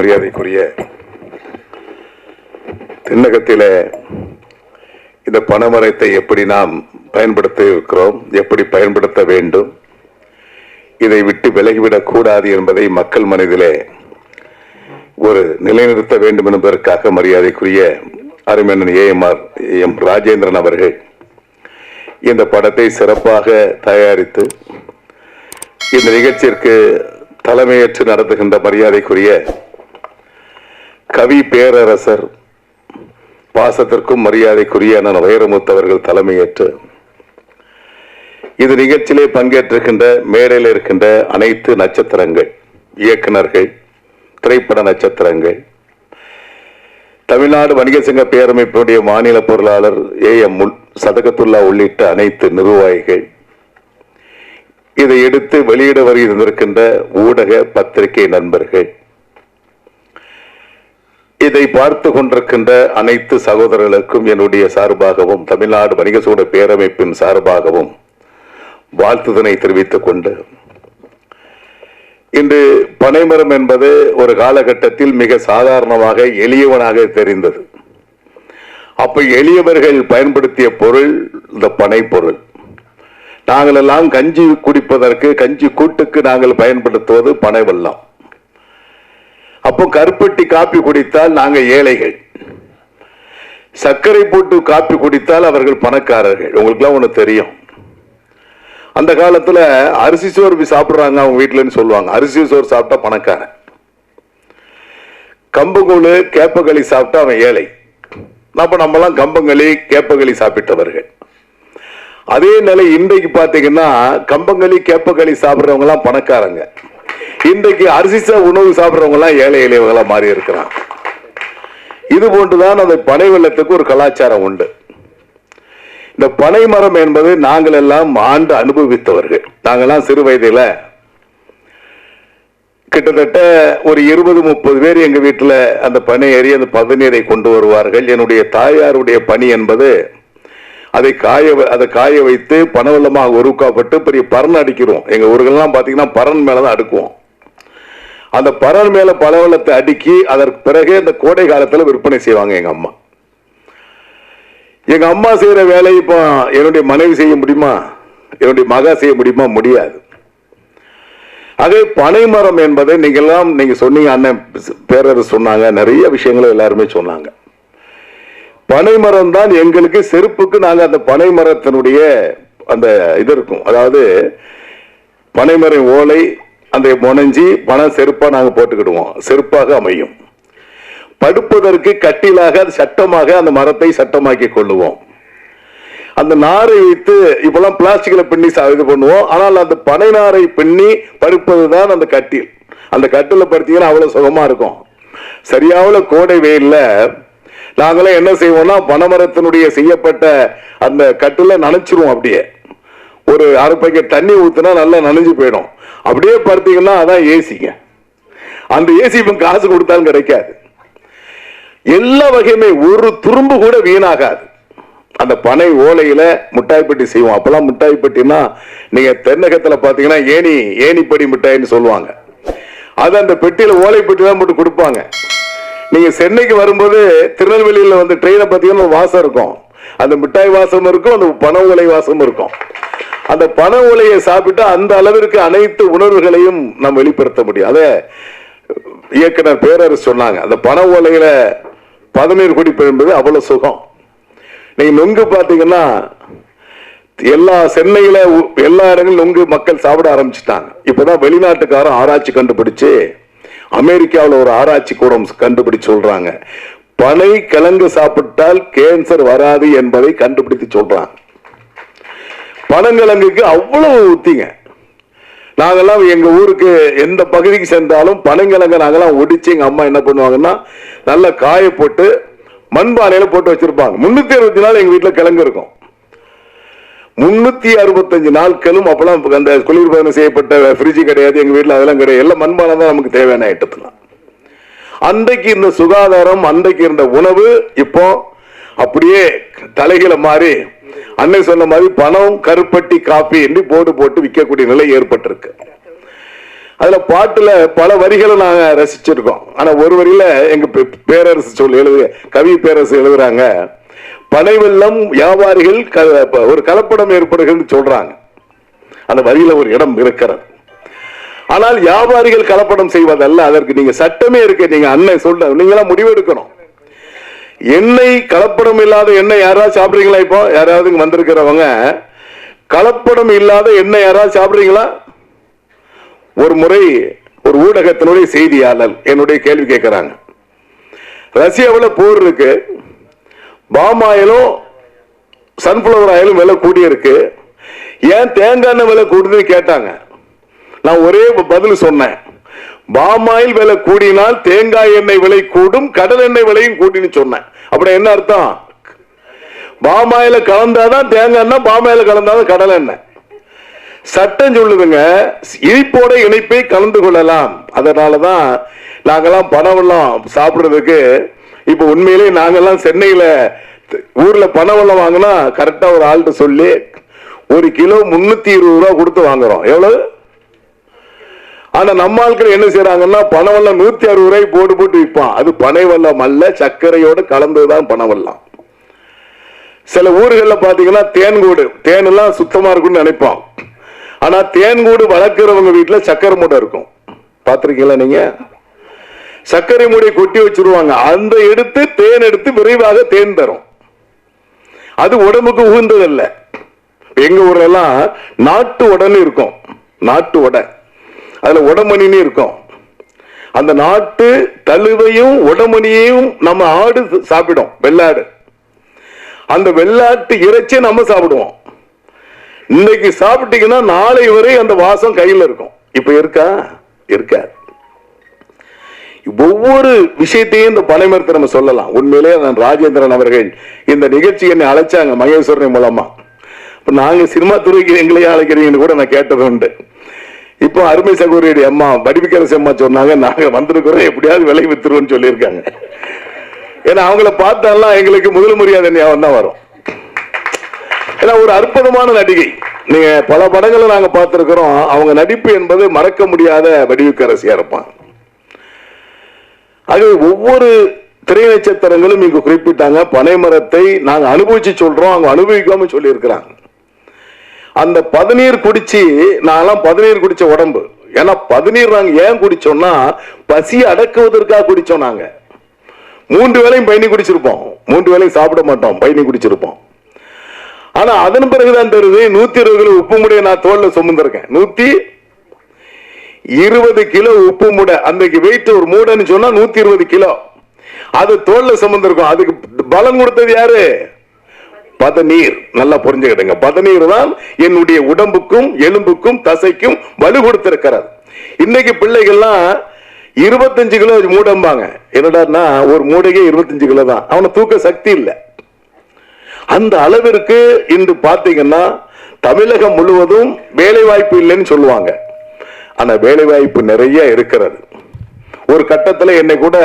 மரியாதைக்குரிய தென்னகத்தில் இந்த பணமரத்தை எப்படி நாம் பயன்படுத்த இருக்கிறோம் எப்படி பயன்படுத்த வேண்டும் இதை விட்டு விலகிவிடக் கூடாது என்பதை மக்கள் மனதிலே ஒரு நிலைநிறுத்த வேண்டும் என்பதற்காக மரியாதைக்குரிய அருமேனன் ஏஎம்ஆர் எம் ராஜேந்திரன் அவர்கள் இந்த படத்தை சிறப்பாக தயாரித்து இந்த நிகழ்ச்சிற்கு தலைமையேற்று நடத்துகின்ற மரியாதைக்குரிய கவி பேரரசர் பாசத்திற்கும் மரியாதைக்குரிய அண்ணன் வைரமுத்தவர்கள் தலைமையேற்று இது நிகழ்ச்சியிலே பங்கேற்றிருக்கின்ற மேடையில் இருக்கின்ற அனைத்து நட்சத்திரங்கள் இயக்குனர்கள் திரைப்பட நட்சத்திரங்கள் தமிழ்நாடு வணிக சங்க பேரமைப்பினுடைய மாநில பொருளாளர் ஏ எம் சதகத்துல்லா உள்ளிட்ட அனைத்து நிர்வாகிகள். இதை எடுத்து வெளியிட வருகின்ற ஊடக பத்திரிகை நண்பர்கள். இதை பார்த்து கொண்டிருக்கின்ற அனைத்து சகோதரர்களுக்கும் என்னுடைய சார்பாகவும் தமிழ்நாடு வணிக சூட பேரமைப்பின் சார்பாகவும் வாழ்த்துதனை தெரிவித்துக் கொண்டு இன்று பனைமரம் என்பது ஒரு காலகட்டத்தில் மிக சாதாரணமாக எளியவனாக தெரிந்தது. அப்ப எளியவர்கள் பயன்படுத்திய பொருள் இந்த பனை பொருள் நாங்கள் எல்லாம் கஞ்சி குடிப்பதற்கு கஞ்சி கூட்டுக்கு நாங்கள் பயன்படுத்துவது பனைவெல்லாம். அப்போ கருப்பட்டி காப்பி குடித்தால் நாங்க ஏழைகள். சர்க்கரை போட்டு காப்பி குடித்தால் அவர்கள் பணக்காரர்கள். உங்களுக்குலாம் ஒண்ணு தெரியும். அந்த காலத்துல அரிசி சோறு சாப்பிடுறாங்க அவங்க வீட்டுலன்னு சொல்லுவாங்க. அரிசி சோறு சாப்பிட்டா பணக்காரன். கம்புகூழு கேப்பகளி சாப்பிட்டா அவன் ஏழை. அப்ப நம்மலாம் கம்பங்களி கேப்பகளி சாப்பிட்டவர்கள். அதே நிலை இன்றைக்கு பார்த்தீங்கன்னா கம்பங்களி கேப்பங்களி சாப்பிடுறவங்க எல்லாம் பணக்காரங்க. இன்றைக்கு அரிசி சா- உணவு சாப்பிடுறவங்க எல்லாம் ஏழை எளியவங்களா மாறி இருக்கிறான் இது போன்றுதான் அந்த பனை வெள்ளத்துக்கு ஒரு கலாச்சாரம் உண்டு. இந்த பனை மரம் என்பது நாங்கள் எல்லாம் ஆண்டு அனுபவித்தவர்கள். நாங்கள்லாம் சிறு வயதில் கிட்டத்தட்ட ஒரு இருபது முப்பது பேர் எங்கள் வீட்டில் அந்த பனை ஏறி அந்த பதநீரை கொண்டு வருவார்கள். என்னுடைய தாயாருடைய பணி என்பது அதை காய அதை காய வைத்து பனவெள்ளமாக உருவாக்கப்பட்டு பெரிய பரன் அடிக்கிறோம். எங்கள் ஊர்கள்லாம் பார்த்தீங்கன்னா பரன் மேலே தான் அடுக்குவோம். அந்த பரன் மேல பலவளத்தை அடுக்கி அதற்கு பிறகு இந்த கோடை காலத்துல விற்பனை செய்வாங்க எங்க அம்மா. எங்க அம்மா செய்யற வேலை இப்போ என்னுடைய மனைவி செய்ய முடியுமா? என்னுடைய மகா செய்ய முடியுமா? முடியாது. அதே பனைமரம் என்பதை நீங்கெல்லாம் நீங்க சொன்னீங்க அண்ணன் பேரர் சொன்னாங்க நிறைய விஷயங்களை எல்லாருமே சொன்னாங்க. பனைமரம் தான் எங்களுக்கு செருப்புக்கு நாங்கள் அந்த பனை மரத்தினுடைய அந்த இது இருக்கும். அதாவது பனைமரம் ஓலை அந்த முனைஞ்சி பணம் செருப்பாக நாங்கள் போட்டுக்கிடுவோம். செருப்பாக அமையும். படுப்பதற்கு கட்டிலாக அது சட்டமாக அந்த மரத்தை சட்டமாக்கி கொள்ளுவோம். அந்த நாரை வைத்து இப்பெல்லாம் பிளாஸ்டிக்ல பின்னி இது பண்ணுவோம். ஆனால் அந்த பனை நாரை பின்னி படுப்பதுதான் அந்த கட்டில். அந்த கட்டில் படுத்தீங்கன்னா அவ்வளோ சுகமா இருக்கும். சரியாவில் கோடை வெயில்ல நாங்களாம் என்ன செய்வோம்னா பனைமரத்தினுடைய செய்யப்பட்ட அந்த கட்டில நனைச்சிருவோம் அப்படியே. ஒரு அரை பக்கெட் தண்ணி ஊற்றுனா நல்லா நனைஞ்சு போயிடும். அப்படியே படுத்தீங்கன்னா அதான் ஏசிங்க அந்த ஏசி இப்போ காசு கொடுத்தாலும் கிடைக்காது. எல்லா வகையுமே ஒரு துரும்பு கூட வீணாகாது. அந்த பனை ஓலையில் முட்டாய்ப்பட்டி செய்வோம். அப்பெல்லாம் முட்டாய்ப்பட்டினா நீங்கள் தென்னகத்தில் பார்த்தீங்கன்னா ஏணி ஏணிப்படி மிட்டாய்ன்னு சொல்லுவாங்க. அது அந்த பெட்டியில் ஓலை பெட்டி தான் போட்டு கொடுப்பாங்க. நீங்கள் சென்னைக்கு வரும்போது திருநெல்வேலியில் வந்து ட்ரெயினை பார்த்தீங்கன்னா வாசம் இருக்கும். அந்த மிட்டாய் வாசம் இருக்கும் அந்த பனை ஓலை வாசம் இருக்கும். அந்த பன ஓலையை சாப்பிட்டு அந்த அளவிற்கு அனைத்து உணர்வுகளையும் நாம் வெளிப்படுத்த முடியும். அதை இயக்குனர் பேரரசு சொன்னாங்க. அந்த பன ஓலையில பதநீர் குடிப்பது என்பது அவ்வளவு சுகம். நீங்க நொங்கு பார்த்தீங்கன்னா எல்லா சென்னையில எல்லா இடங்களும் நொங்கு மக்கள் சாப்பிட ஆரம்பிச்சுட்டாங்க. இப்பதான் வெளிநாட்டுக்காரன் ஆராய்ச்சி கண்டுபிடிச்சு அமெரிக்காவில் ஒரு ஆராய்ச்சி கூடம் கண்டுபிடிச்சு சொல்றாங்க. பனை கிழங்கு சாப்பிட்டால் கேன்சர் வராது என்பதை கண்டுபிடித்து சொல்றாங்க. பனங்கிழங்குக்கு அவ்வளவு ஊத்திங்க. நாங்கெல்லாம் எங்க ஊருக்கு எந்த பகுதிக்கு சென்றாலும் பனங்கிழங்க நாங்கெல்லாம் ஒடிச்சு எங்க அம்மா என்ன பண்ணுவாங்கன்னா நல்லா காய போட்டு மண்பானையில போட்டு வச்சிருப்பாங்க. முன்னூத்தி அறுபத்தி நாள் எங்க வீட்டுல கிழங்கு இருக்கும். முன்னூத்தி அறுபத்தஞ்சு நாட்களும் அப்பெல்லாம் அந்த குளிர்பதனம் செய்யப்பட்ட ஃப்ரிட்ஜ் கிடையாது எங்க வீட்டுல அதெல்லாம் கிடையாது. எல்லாம் மண்பானை தான் நமக்கு தேவையான ஐட்டத்துலாம் அன்றைக்கு இருந்த சுகாதாரம் அன்றைக்கு இருந்த உணவு இப்போ அப்படியே தலைகளை மாறி அன்னை சொன்ன மாதிரி பணம் கருப்பட்டி காப்பி என்று போர்டு போட்டு விற்கக்கூடிய நிலை ஏற்பட்டிருக்கு. அதுல பாட்டுல பல வரிகளை நாங்க ரசிச்சிருக்கோம். ஆனா ஒரு வரியில எங்க பேரரசு சொல்லி எழுது கவி பேரரசு எழுதுறாங்க பனை வெள்ளம் வியாபாரிகள் க- ஒரு கலப்படம் ஏற்படுகிறது சொல்றாங்க. அந்த வரியில ஒரு இடம் இருக்கிறது. ஆனால் வியாபாரிகள் கலப்படம் செய்வதல்ல அதற்கு நீங்க சட்டமே இருக்கு. நீங்க அண்ணன் சொல்ல நீங்க முடிவு எடுக்கணும் எண்ணெய் கலப்படம் இல்லாத எண்ணெய் யாராவது சாப்பிட்றீங்களா இப்போ? யாராவது வந்திருக்கிறவங்க. கலப்படம் இல்லாத எண்ணெய் யாராவது சாப்பிட்றீங்களா? ஒரு முறை ஒரு ஊடகத்தினுடைய செய்தியாளர் என்னுடைய கேள்வி கேட்கிறாங்க. ரஷ்யாவில் போர் இருக்கு. பாம் ஆயிலும் சன்ஃபிளவர் ஆயிலும் விலை கூடியிருக்கு ஏன் தேங்காய் எண்ணெய் விலை கூடுதுன்னு கேட்டாங்க. நான் ஒரே பதில் சொன்னேன். பாமாயில் விலை கூடினால் தேங்காய் எண்ணெய் விலை கூடும் கடல் எண்ணெய் விலையும் கூட்டின்னு சொன்னேன். அப்படி என்ன அர்த்தம்? பாமாயில கலந்தாதான் தேங்காய் எண்ணெய் பாமாயில கலந்தாதான் கடலை எண்ணெய். சட்டம் சொல்லுதுங்க இனிப்போட இணைப்பை கலந்து கொள்ளலாம். அதனாலதான் நாங்கெல்லாம் பணவெல்லாம் சாப்பிடுறதுக்கு இப்ப உண்மையிலேயே நாங்கெல்லாம் சென்னையில ஊர்ல பணவெல்லாம் வாங்கினா கரெக்டா ஒரு ஆள்கிட்ட சொல்லி ஒரு கிலோ முன்னூத்தி இருபது ரூபா கொடுத்து வாங்குறோம். எவ்வளவு? ஆனா நம்ம ஆட்கள் என்ன செய்யறாங்கன்னா பனவெல்லாம் நூத்தி அறுபது ரூபாய் போட்டு போட்டு விற்பான். அது பனைவெல்லாம் அல்ல சர்க்கரையோட கலந்ததுதான் பனவெல்லாம். சில ஊர்களில் பாத்தீங்கன்னா தேன்கூடு தேன் எல்லாம் சுத்தமா இருக்கும்னு நினைப்பான். ஆனா தேன்கூடு வளர்க்கிறவங்க வீட்டுல சக்கரை மூட்டை இருக்கும். பாத்திருக்கீங்களா நீங்க? சர்க்கரை மூடையை கொட்டி வச்சிருவாங்க. அந்த எடுத்து தேன் எடுத்து விரைவாக தேன் தரும். அது உடம்புக்கு உகந்ததல்ல. எங்க ஊர்ல எல்லாம் நாட்டு உடன்னு இருக்கும். நாட்டு உடை. அதில் உடமணின்னு இருக்கும். அந்த நாட்டு தழுவையும் உடமணியையும் நம்ம ஆடு சாப்பிடும் வெள்ளாடு. அந்த வெள்ளாட்டு இறைச்சியை நம்ம சாப்பிடுவோம். இன்னைக்கு சாப்பிட்டீங்கன்னா நாளை வரை அந்த வாசம் கையில் இருக்கும். இப்ப இருக்கா? இருக்கா ஒவ்வொரு விஷயத்தையும் இந்த பனைமரத்தை நம்ம சொல்லலாம். உண்மையிலே நான் ராஜேந்திரன் அவர்கள் இந்த நிகழ்ச்சி என்னை அழைச்சாங்க மகேஸ்வரன் மூலமா. இப்போ நாங்கள் சினிமா துறைக்கு எங்களையே அழைக்கிறீங்கன்னு கூட நான் கேட்டது உண்டு. இப்போ அருமை சகோதரியுடைய அம்மா வடிவிக்கரசி அம்மா சொன்னாங்க நாங்க வந்திருக்கிறோம் எப்படியாவது விலை வித்துருவோம்னு சொல்லியிருக்காங்க. ஏன்னா அவங்கள பார்த்தாலாம் எங்களுக்கு முதல் மரியாதை ஞாபகம் தான் வரும். ஏன்னா ஒரு அற்புதமான நடிகை. நீங்க பல படங்களை நாங்க பார்த்திருக்கிறோம். அவங்க நடிப்பு என்பது மறக்க முடியாத வடிவுக்கரசியா இருப்பான். அது ஒவ்வொரு திரை நட்சத்திரங்களும் இங்கு குறிப்பிட்டாங்க. பனைமரத்தை நாங்க அனுபவிச்சு சொல்றோம். அவங்க அனுபவிக்காம சொல்லியிருக்கிறாங்க. அந்த பதநீர் குடிச்சு நான்லாம் பதநீர் குடிச்ச உடம்பு. ஏன்னா பதநீர் நாங்க ஏன் குடிச்சோம்னா பசி அடக்குவதற்காக குடிச்சோம் நாங்க. மூன்று வேளையும் பயணி குடிச்சிருப்போம். மூன்று வேலையும் சாப்பிட மாட்டோம் பயணி குடிச்சிருப்போம். ஆனா அதன் பிறகுதான் தெரியுது நூத்தி இருபது கிலோ உப்பு முடிய நான் தோல்ல சுமந்திருக்கேன். நூத்தி இருபது கிலோ உப்பு மூடை. அன்றைக்கு வெயிட் ஒரு மூடைன்னு சொன்னா நூத்தி இருபது கிலோ. அது தோல்ல சுமந்திருக்கும். அதுக்கு பலம் கொடுத்தது யாரு? பதநீர் நல்லா புரிஞ்சுக்கிடுங்க. பதநீர் தான் என்னுடைய உடம்புக்கும் எலும்புக்கும் தசைக்கும் வலு கொடுத்திருக்கிறது. இன்னைக்கு பிள்ளைகள்லாம் இருபத்தஞ்சு கிலோ மூடம்பாங்க. என்னடான்னா ஒரு மூடையே இருபத்தஞ்சு கிலோ தான். அவனை தூக்க சக்தி இல்லை. அந்த அளவிற்கு இன்று பார்த்தீங்கன்னா தமிழகம் முழுவதும் வேலை வாய்ப்பு இல்லைன்னு சொல்லுவாங்க. ஆனா வேலை வாய்ப்பு நிறைய இருக்கிறது. ஒரு கட்டத்துல என்னை கூட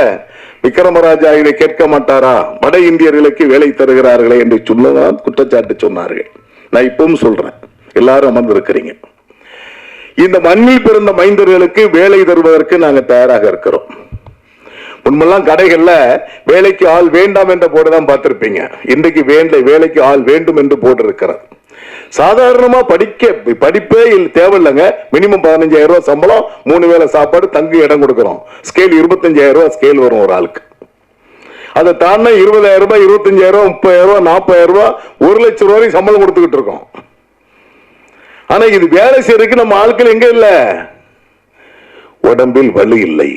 விக்ரமராஜா இதை கேட்க மாட்டாரா? வட இந்தியர்களுக்கு வேலை தருகிறார்களே என்று சொல்லதான் குற்றச்சாட்டு சொன்னார்கள். நான் இப்பவும் சொல்றேன். எல்லாரும் அமர்ந்திருக்கிறீங்க. இந்த மண்ணில் பிறந்த மைந்தர்களுக்கு வேலை தருவதற்கு நாங்க தயாராக இருக்கிறோம். முன்பெல்லாம் கடைகள்ல வேலைக்கு ஆள் வேண்டாம் என்ற போர்டு தான் பார்த்திருப்பீங்க. இன்றைக்கு வேண்டை வேலைக்கு ஆள் வேண்டும் என்று போட்டிருக்கிறது சாதாரணமா படிக்க படிப்பே தேவையில்லைங்க. மினிமம் பதினஞ்சாயிரம் ரூபாய் சம்பளம் மூணு வேளை சாப்பாடு தங்கு இடம் கொடுக்குறோம். ஸ்கேல் இருபத்தஞ்சாயிரம் ரூபாய் ஸ்கேல் வரும் ஒரு ஆளுக்கு. அதை தாண்ட இருபதாயிரம் ரூபாய் இருபத்தஞ்சாயிரம் ரூபாய் முப்பதாயிரம் ரூபாய் நாற்பதாயிரம் ரூபாய் ஒரு லட்சம் ரூபாய் சம்பளம் கொடுத்துக்கிட்டு இருக்கோம். ஆனா இது வேலை செய்யறதுக்கு நம்ம ஆட்கள் எங்க இல்லை? உடம்பில் வலு இல்லை.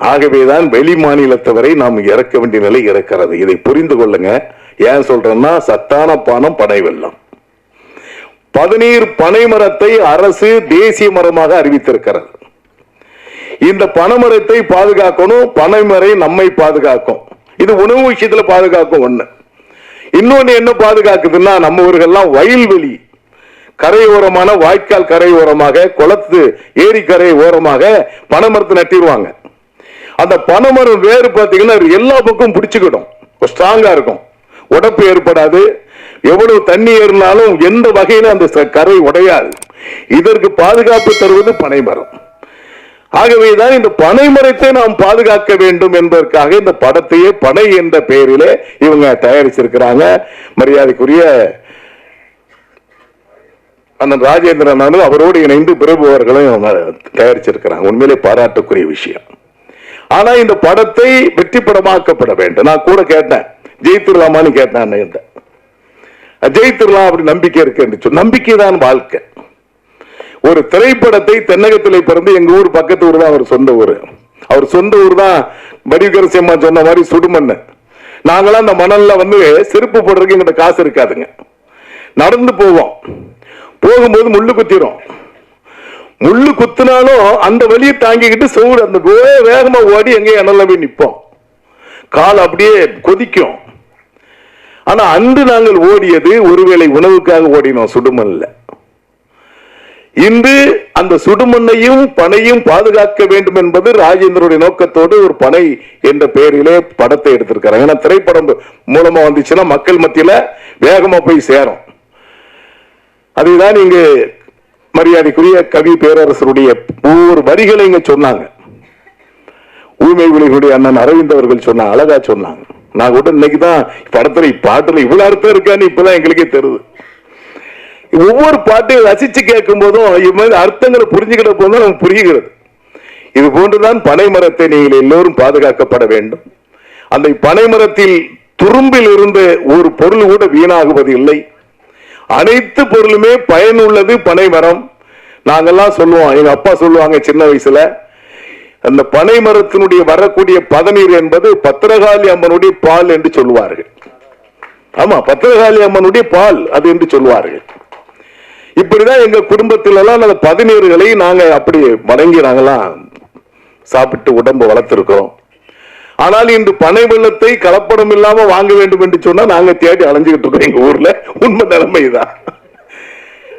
ஆகவேதான் வெளி மாநிலத்தவரை நாம் இறக்க வேண்டிய நிலை இருக்கிறது. இதை புரிந்து கொள்ளுங்க. ஏன் சொல்றேன்னா சத்தான பானம் பனை வெள்ளம் பதநீர் பனை மரத்தை அரசு தேசிய மரமாக அறிவித்திருக்கிறது. இந்த பனைமரத்தை பாதுகாக்கணும் பனைமரை நம்மை பாதுகாக்கும். இது உணவு விஷயத்துல பாதுகாக்கும் ஒண்ணு. இன்னொன்னு என்ன பாதுகாக்குதுன்னா நம்ம ஊர்கள்லாம் வயல்வெளி கரையோரமான வாய்க்கால் கரையோரமாக குளத்து ஏரி கரை ஓரமாக பனைமரத்தை நட்டிடுவாங்க அந்த பனைமரம் வேறு பார்த்தீங்கன்னா எல்லா பக்கம் பிடிச்சுக்கிடும். ஸ்ட்ராங்காக இருக்கும். உடப்பு ஏற்படாது. எவ்வளவு தண்ணி ஏறினாலும் எந்த வகையில அந்த கரை உடையாது. இதற்கு பாதுகாப்பு தருவது பனைமரம். ஆகவேதான் இந்த பனைமரத்தை நாம் பாதுகாக்க வேண்டும் என்பதற்காக இந்த படத்தையே பனை என்ற பெயரிலே இவங்க தயாரிச்சிருக்கிறாங்க. மரியாதைக்குரிய அண்ணன் ராஜேந்திரன் அவரோடு இணைந்து பிரபு அவர்களும் தயாரிச்சிருக்கிறாங்க. உண்மையிலே பாராட்டுக்குரிய விஷயம். ஆனா இந்த படத்தை வெற்றி படமாக்கப்பட வேண்டும். நான் கூட கேட்டேன். ஜெயித்திரலாமான்னு கேட்டேன் அண்ணன்கிட்ட ஜெயித்திரலாம் அப்படி நம்பிக்கை இருக்கு என்று நம்பிக்கை தான் வாழ்க்கை. ஒரு திரைப்படத்தை தென்னகத்திலே பிறந்து எங்க ஊர் பக்கத்து ஊர் தான் அவர் சொந்த ஊர். அவர் சொந்த ஊர் தான் வடிவகரசியம்மா சொன்ன மாதிரி சுடுமண்ணு. நாங்களாம் அந்த மணல்ல வந்து செருப்பு போடுறதுக்கு எங்கிட்ட காசு இருக்காதுங்க. நடந்து போவோம். போகும்போது முள்ளு குத்திரும். முள்ளு குத்துனாலும் அந்த வழியை தாங்கிக்கிட்டு சவுடு அந்த வே- வேகமா ஓடி எங்கேயும் இணல்ல போய் நிற்போம் கால் அப்படியே கொதிக்கும். ஆனா அன்று நாங்கள் ஓடியது ஒருவேளை உணவுக்காக ஓடினோம் சுடுமண்ல இன்று அந்த சுடுமண்ணையும் பனையும் பாதுகாக்க வேண்டும் என்பது ராஜேந்திரனுடைய நோக்கத்தோடு ஒரு பனை என்ற பெயரிலே படத்தை எடுத்திருக்கிறாங்க ஏன்னா திரைப்படம் மூலமா வந்துச்சுன்னா மக்கள் மத்தியில வேகமா போய் சேரும். அதுதான் இங்கு மரியாதைக்குரிய கவி பேரரசருடைய ஒவ்வொரு வரிகளை இங்க சொன்னாங்க. ஊமை விளைவுடைய அண்ணன் அரவிந்த் அவர்கள் சொன்னாங்க அழகா சொன்னாங்க. நான் கூட இன்னைக்கு தான் படத்துல பாட்டுல இவ்வளவு அர்த்தம் இருக்கான்னு இப்பதான் எங்களுக்கே தெரியுது. ஒவ்வொரு பாட்டையும் ரசிச்சு கேட்கும் போதும் இது மாதிரி அர்த்தங்களை புரிஞ்சுக்கிட்ட போதும் நமக்கு புரிகிறது. இது போன்றுதான் பனை மரத்தை நீங்கள் எல்லோரும் பாதுகாக்கப்பட வேண்டும். அந்த பனை மரத்தில் துரும்பில் இருந்து ஒரு பொருள் கூட வீணாகுவது இல்லை. அனைத்து பொருளுமே பயனுள்ளது பனை மரம் நாங்கெல்லாம் சொல்லுவோம் எங்க அப்பா சொல்லுவாங்க சின்ன வயசுல அந்த பனை மரத்தினுடைய வரக்கூடிய பதநீர் என்பது பத்திரகாளி அம்மனுடைய பால் என்று சொல்லுவார்கள். ஆமா பத்திரகாளி அம்மனுடைய பால் அது என்று சொல்லுவார்கள். இப்படிதான் எங்க குடும்பத்தில எல்லாம் அந்த பதநீர்களை நாங்க அப்படி மடங்கி நாங்கெல்லாம் சாப்பிட்டு உடம்பு வளர்த்திருக்கிறோம். ஆனால் இன்று பனை வெள்ளத்தை கலப்படம் இல்லாம வாங்க வேண்டும் என்று சொன்னா நாங்க தேடி அலைஞ்சுக்கிட்டு இருக்கோம் எங்க ஊர்ல. உண்மை நிலைமைதான்.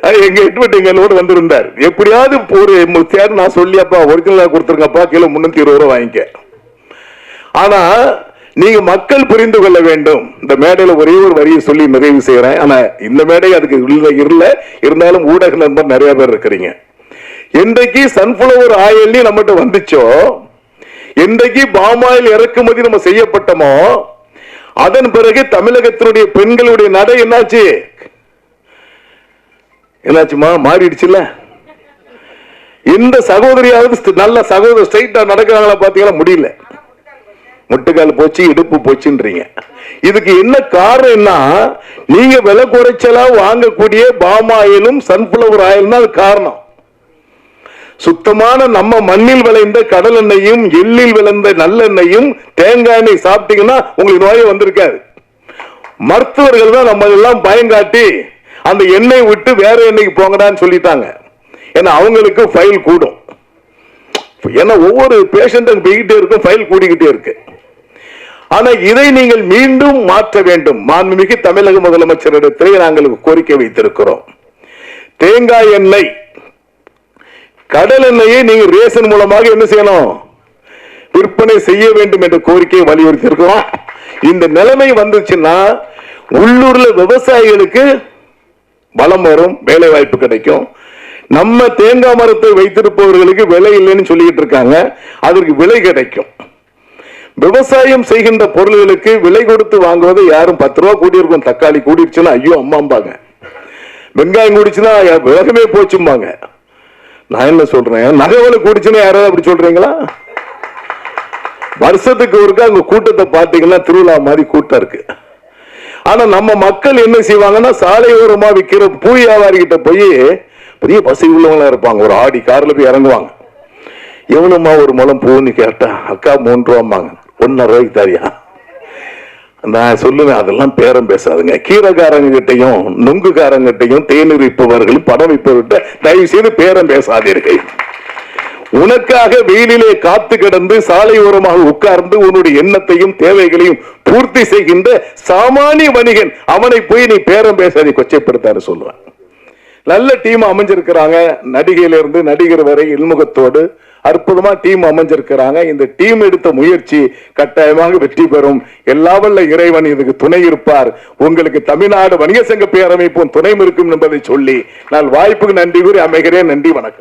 தான் எங்க ஹெட்மெட் எங்களோட வந்திருந்தார். எப்படியாவது ஒரு மு- நான் சொல்லியப்பா ஒரிஜினலா கொடுத்துருங்கப்பா கிலோ முன்னூத்தி இருபது ரூபா வாங்கிக்க. ஆனா நீங்க மக்கள் புரிந்து கொள்ள வேண்டும். இந்த மேடையில ஒரே ஒரு வரியை சொல்லி நிறைவு செய்யறேன் ஆனா இந்த மேடை அதுக்கு இல்லை இல்ல. இருந்தாலும் ஊடக நண்பர் நிறைய பேர் இருக்கிறீங்க. என்றைக்கு சன்ஃபிளவர் ஆயில் நம்மகிட்ட வந்துச்சோ? என்றைக்கு பாமாயில் இறக்குமதி நம்ம செய்யப்பட்டோமோ அதன் பிறகு தமிழகத்தினுடைய பெண்களுடைய நடை என்னாச்சு? என்னாச்சுமா? மாறிடுச்சுல்ல? இந்த சகோதரியாவது நல்ல சகோதரி ஸ்ட்ரைட்டா நடக்கிறாங்களா பாத்தீங்களா? முடியல. முட்டுக்கால் போச்சு இடுப்பு போச்சுன்றீங்க. இதுக்கு என்ன காரணம்னா நீங்க விலை குறைச்சலா வாங்கக்கூடிய பாமாயிலும் சன்ஃபிளவர் ஆயிலும் தான் அது காரணம். சுத்தமான நம்ம மண்ணில் விளைந்த கடல் எண்ணெயும் எள்ளில் விளைந்த நல்லெண்ணெயும் தேங்காய் எண்ணெய் சாப்பிட்டீங்கன்னா உங்களுக்கு நோயே வந்திருக்காது. மருத்துவர்கள் தான் நம்ம எல்லாம் பயங்காட்டி அந்த எண்ணெய் விட்டு வேற எண்ணெய்க்கு போங்கடான்னு சொல்லிட்டாங்க. ஏன்னா அவங்களுக்கு ஃபைல் கூடும். ஏன்னா ஒவ்வொரு பேஷண்ட்டும் போய்கிட்டே இருக்கும் ஃபைல் கூடிக்கிட்டே இருக்கு. ஆனா இதை நீங்கள் மீண்டும் மாற்ற வேண்டும். மாண்புமிகு தமிழக முதலமைச்சரிடத்திலே நாங்கள் கோரிக்கை வைத்திருக்கிறோம். தேங்காய் எண்ணெய் கடல் எண்ணெயை நீங்க ரேஷன் மூலமாக என்ன செய்யணும்? விற்பனை செய்ய வேண்டும் என்ற கோரிக்கையை வலியுறுத்தி இருக்கிறோம் இந்த நிலைமை வந்துச்சுன்னா உள்ளூர்ல விவசாயிகளுக்கு பலம் வரும் வேலை வாய்ப்பு கிடைக்கும். நம்ம தேங்காய் மரத்தை வைத்திருப்பவர்களுக்கு விலை இல்லைன்னு சொல்லிட்டு இருக்காங்க. அதற்கு விலை கிடைக்கும். விவசாயம் செய்கின்ற பொருள்களுக்கு விலை கொடுத்து வாங்குவது யாரும் பத்து ரூபா கூடி இருக்கும் தக்காளி கூடிருச்சுன்னா ஐயோ அம்மாம்பாங்க. வெங்காயம் கூடிச்சுன்னா விலகமே போச்சும்பாங்க. நான் என்ன சொல்றேன்? நகவலை கூடிச்சுன்னா யாராவது அப்படி சொல்றீங்களா? வருஷத்துக்கு ஒருக்கா அங்க கூட்டத்தை பார்த்தீங்கன்னா திருவிழா மாதிரி கூட்டம் இருக்கு. ஆனா நம்ம மக்கள் என்ன செய்வாங்கன்னா சாலையோரமா விற்கிற பூ வியாபாரிகிட்ட போய் பெரிய பசி உள்ளவங்களா இருப்பாங்க. ஒரு ஆடி கார்ல போய் இறங்குவாங்க. எவனும்மா ஒரு முளம் பூன்னு கேட்டா அக்கா மூன்று ரூபாம்பாங்க. ஒன்னரை ரூபாய்க்கு தாரியா? நான் சொல்லுவேன் அதெல்லாம் பேரம் பேசாதுங்க. கீரைக்காரங்கிட்டையும் நுங்குக்காரங்கிட்டையும் தேநீர் விற்பவர்களும் படம் விற்பவர்கிட்ட தயவு செய்து பேரம் பேசாதீர்கள். உனக்காக வெயிலிலே காத்து கிடந்து சாலை ஓரமாக உட்கார்ந்து உன்னுடைய எண்ணத்தையும் தேவைகளையும் பூர்த்தி செய்கின்ற சாமானிய வணிகன் அவனை போய் நீ பேரம் பேசாதே கொச்சைப்படுத்தாரு சொல்லுவேன். நல்ல டீம் அமைஞ்சிருக்கிறாங்க. நடிகையில இருந்து நடிகர் வரை இன்முகத்தோடு அற்புதமா டீம் அமைஞ்சிருக்கிறாங்க. இந்த டீம் எடுத்த முயற்சி கட்டாயமாக வெற்றி பெறும். எல்லா வல்ல இறைவன் இதுக்கு துணை இருப்பார். உங்களுக்கு தமிழ்நாடு வணிக சங்க பேரமைப்பும் துணை இருக்கும் என்பதை சொல்லி நான் வாய்ப்புக்கு நன்றி கூறி அமைகிறேன். நன்றி வணக்கம்.